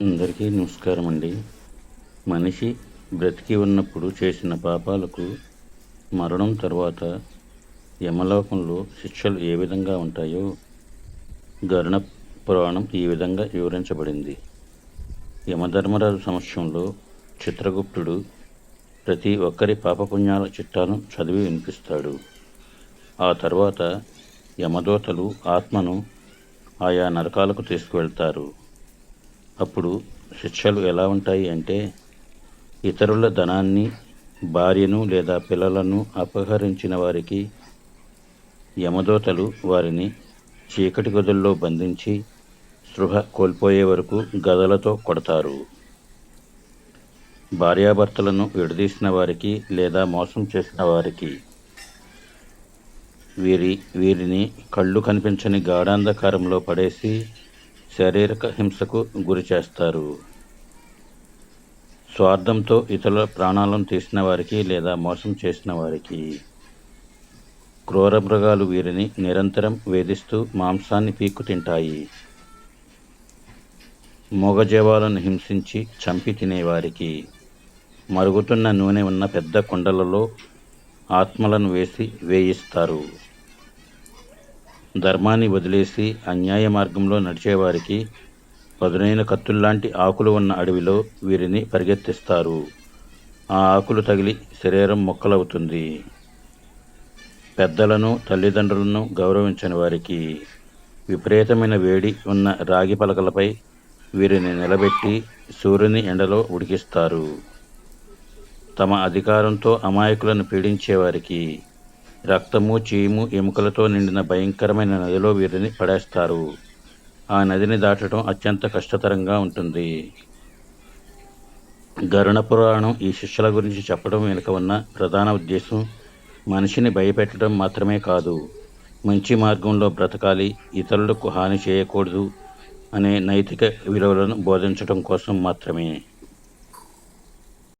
అందరికీ నమస్కారం అండి మనిషి బ్రతికి ఉన్నప్పుడు చేసిన పాపాలకు మరణం తర్వాత యమలోకంలో శిక్షలు ఏ విధంగా ఉంటాయో గరుణ పురాణం ఈ విధంగా వివరించబడింది. యమధర్మరాజు సమక్షంలో చిత్రగుప్తుడు ప్రతి ఒక్కరి పాపపుణ్యాల చిట్టాను చదివి వినిపిస్తాడు. ఆ తర్వాత యమదోతలు ఆత్మను ఆయా నరకాలకు తీసుకువెళ్తారు. అప్పుడు శిక్షలు ఎలా ఉంటాయి అంటే ఇతరుల ధనాన్ని భార్యను లేదా పిల్లలను అపహరించిన వారికి యమదూతలు వారిని చీకటి గదుల్లో బంధించి స్పృహ కోల్పోయే వరకు గదలతో కొడతారు. భార్యాభర్తలను విడదీసిన వారికి లేదా మోసం చేసిన వారికి వీరి వీరిని కళ్ళు కనిపించని గాఢాంధకారంలో పడేసి శారీరక హింసకు గురి చేస్తారు. స్వార్థంతో ఇతరుల ప్రాణాలను తీసిన వారికి లేదా మోసం చేసిన వారికి. క్రూర మృగాలు వీరిని నిరంతరం వేధిస్తూ మాంసాన్ని పీక్కు తింటాయి. మూగజీవాలను హింసించి చంపి తినేవారికి మరుగుతున్న నూనె ఉన్న పెద్ద కుండలలో ఆత్మలను వేసి వేయిస్తారు. ధర్మాన్ని వదిలేసి అన్యాయ మార్గంలో నడిచేవారికి పదునైన కత్తుల్లాంటి ఆకులు ఉన్న అడవిలో వీరిని పరిగెత్తిస్తారు. ఆ ఆకులు తగిలి శరీరం మొక్కలవుతుంది. పెద్దలను తల్లిదండ్రులను గౌరవించని వారికి విపరీతమైన వేడి ఉన్న రాగి పలకలపై వీరిని నిలబెట్టి సూర్యుని ఎండలో ఉడికిస్తారు. తమ అధికారంతో అమాయకులను పీడించేవారికి రక్తము చీము ఎముకలతో నిండిన భయంకరమైన నదిలో వీరిని పడేస్తారు. ఆ నదిని దాటడం అత్యంత కష్టతరంగా ఉంటుంది. గరుణ పురాణం ఈ శిష్యుల గురించి చెప్పడం వెనుక ఉన్న ప్రధాన ఉద్దేశం మనిషిని భయపెట్టడం మాత్రమే కాదు. మంచి మార్గంలో బ్రతకాలి ఇతరులకు హాని చేయకూడదు అనే నైతిక విలువలను బోధించడం కోసం మాత్రమే.